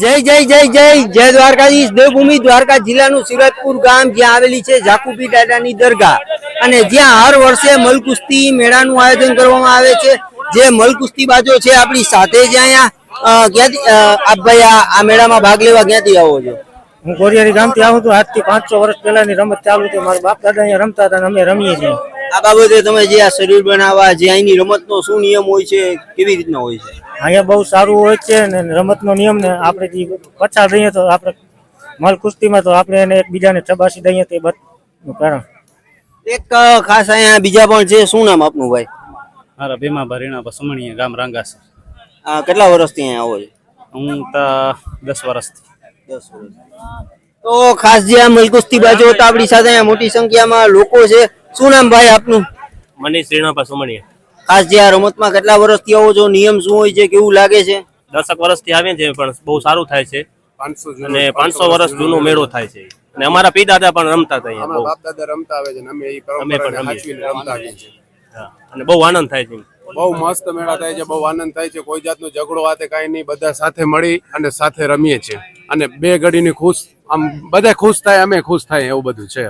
જય જય જય જય જય દ્વારકાધીશ. દેવભૂમિ દ્વારકા જિલ્લાનું સિરતપુર ગામ જ્યાં આવેલી છે જાકુબી દાદાની દરગાહ. અને જ્યાં હર વર્ષે મલકુસ્તી મેળાનું આયોજન કરવામાં આવે છે. જે મલકુસ્તી બાજો છે આપણી સાથે જ અહીંયા ક્યાંથી આપ ભાઈ આ મેળામાં ભાગ લેવા ક્યાંથી આવો છો? હું ગોરિયારી ગામથી આવું છું. આજથી પાંચસો વર્ષ પહેલાની રમત ચાલુ છે. મારા બાપ દાદા અહીંયા રમતા હતા અને અમે રમીએ છીએ. આ બાબતે તમે જે આ શરીર બનાવવા જે અહીંની રમતનો શું નિયમ હોય છે કેવી રીતના હોય છે? અહીંયા બહુ સારું હોય છે ને રમતનો નિયમ ને આપણે જે પછાડ રહીએ તો આપણે મલ કુસ્તીમાં તો આપણે એને એકબીજાને ચબાસી દઈએ તે બધું કારણ. એક ખાસ અહીંયા બીજા પણ છે. શું નામ આપનું ભાઈ? મારા ભીમા ભરીણા સુમણીયા ગામ રાંગાસ. આ કેટલા વર્ષથી અહીંયા આવો છે? હું તો દસ વર્ષથી. દસ વર્ષ. તો ખાસ જે આ મલકુસ્તી બાજુ તો આપણી સાથે અહીંયા મોટી સંખ્યામાં લોકો છે. શું નામ ભાઈ આપનું? મનીષ રીણાપા સુમણીયા. ખાસ જે આ રમતમાં કેટલા વર્ષથી આવો છો નિયમ શું હોય છે કેવું લાગે છે? દસક વર્ષથી આવે છે પણ બહુ સારું થાય છે. અને પાંચસો વર્ષ જૂનો મેળો થાય છે. અને અમારા પી દાદા પણ રમતા હતા અહીંયા બાપ દાદા રમતા આવે છે અમે એ અમે પણ રમતા આવીએ છીએ. અને બહુ આનંદ થાય છે. બહુ મસ્ત મેળા થાય છે બહુ આનંદ થાય છે. કોઈ જાતનો ઝઘડો આતે કાંઈ નહીં બધા સાથે મળી અને સાથે રમીએ છીએ. અને બે ઘડીની ખુશ આમ બધા ખુશ થાય અમે ખુશ થાય એવું બધું છે.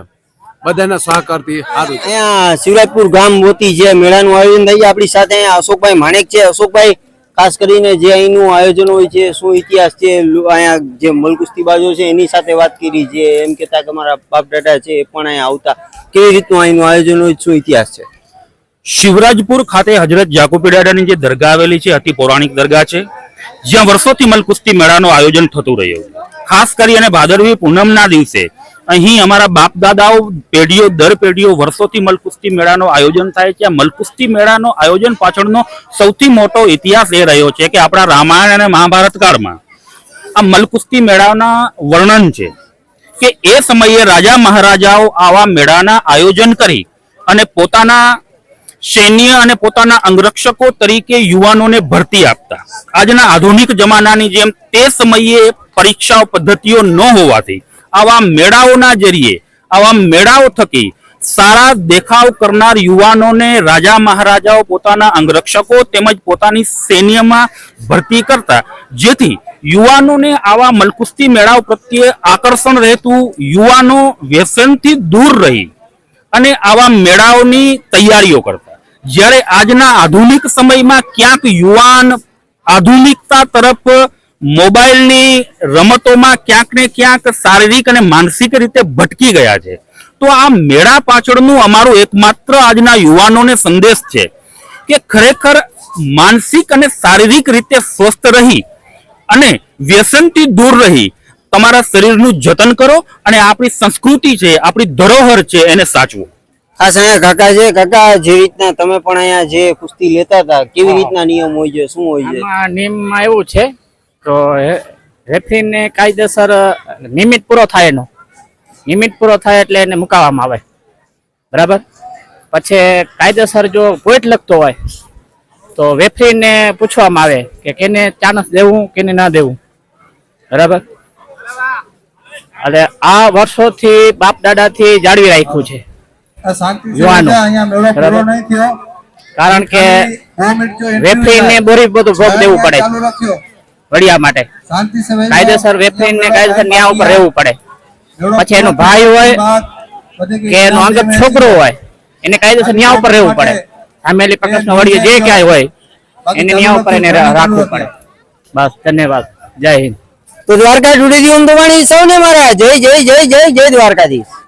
બધાના સહકારથી સારું અહીંયા શિવરાજપુર ગામ મોતી જે મેળાનું આયોજન થાય છે આપણી સાથે અહીંયા અશોકભાઈ માણેક છે. અશોકભાઈ ખાસ કરીને જે અહીંનું આયોજન હોય છે શું ઇતિહાસ છે અહીંયા જે મલકુસ્તી બાજુ છે એની સાથે વાત કરી જે એમ કહેતા કે મારા બાપ દાદા છે એ પણ અહીંયા આવતા. કેવી રીતનું અહીંનું આયોજન હોય શું ઇતિહાસ છે? શિવરાજપુર ખાતે હજરત જાકુબી દાદાની જે દરગાહ આવેલી છે અતિ પૌરાણિક દરગાહ છે જ્યાં વર્ષોથી મલકુસ્તી મેળાનું આયોજન થતું રહ્યું. ખાસ કરી અને ભાદરવી પૂનમના દિવસે અહીં અમારા બાપ દાદાઓ પેઢીઓ દર પેઢીઓ વર્ષોથી મલકુસ્તી મેળાનું આયોજન થાય છે. આ મલકુસ્તી મેળાનો આયોજન પાછળનો સૌથી મોટો ઇતિહાસ એ રહ્યો છે કે આપણા રામાયણ અને મહાભારત કાળમાં આ મલકુસ્તી મેળાના વર્ણન છે કે એ સમયે રાજા મહારાજાઓ આવા મેળાના આયોજન કરી અને પોતાના સૈન્ય અને પોતાના અંગરક્ષકો તરીકે યુવાનોને ભરતી આપતા. આજના આધુનિક જમાનાની જેમ તે સમયે પરીક્ષાઓ, પદ્ધતિઓ ન હોવાથી આવા મેળાઓના જરીએ, આવા મેળાઓ થકી સારા દેખાવ કરનાર યુવાનોને રાજા મહારાજાઓ પોતાના અંગરક્ષકો તેમજ પોતાની સૈન્યમાં ભરતી કરતા, જેથી યુવાનોને આવા મલકુસ્તી મેળાઓ પ્રત્યે આકર્ષણ રહેતું યુવાનો વ્યસનથી દૂર રહી અને આવા મેળાઓની તૈયારીઓ કરતા. જ્યારે આજના આધુનિક સમયમાં ક્યાંક યુવાન આધુનિકતા તરફ મોબાઈલની રમતોમાં ક્યાંક ને ક્યાંક શારીરિક અને માનસિક રીતે ભટકી ગયા છે. તો આ મેળા પાછળનું અમારું એકમાત્ર આજના યુવાનોને સંદેશ છે કે ખરેખર માનસિક અને શારીરિક રીતે સ્વસ્થ રહી અને વ્યસનથી દૂર રહી. તમારા શરીરનું જતન કરો અને આપણી સંસ્કૃતિ છે આપણી ધરોહર છે એને સાચવો. ખાસ અહીંયા કાકા છે કાકા જે રીતના તમે પણ અહીંયા જે કુસ્તી લેતા હતા કેવી રીતના નિયમ હોય છે શું હોય છે? નિયમમાં એવું છે તો રેફરીને કાયદેસર નિમિત પૂરો થાય એનો. નિમિત પૂરો થાય એટલે એને મુકાવવામાં આવે. બરાબર? પછી કાયદેસર જો પોઈન્ટ લખતો હોય તો વેફરીને પૂછવામાં આવે કે કેને ચાન્સ દેવું કેને ના દેવું. બરાબર? એટલે આ વર્ષોથી બાપ દાદાથી જાળવી રાખ્યું છે. યુવાનો. કારણ કે વેફરીને બોરી બધું ભોગ દેવું પડે. વડિયા માટે. કાયદેસર રેફરીને કાયદેસર ન્યાય ઉપર રહેવું પડે. પછી એનો ભાઈ હોય કે એનો અંગત છોકરો હોય એને કાયદેસર ન્યાય ઉપર રહેવું પડે. ફેમિલી નો વડીયો જે ક્યાંય હોય એને ન્યાય ઉપર એને રાખવું પડે. બસ ધન્યવાદ. જય હિન્દ. તો દ્વારકા જોડેથી ઓમ સૌને મારા. જય જય જય જય જય દ્વારકાધીશ.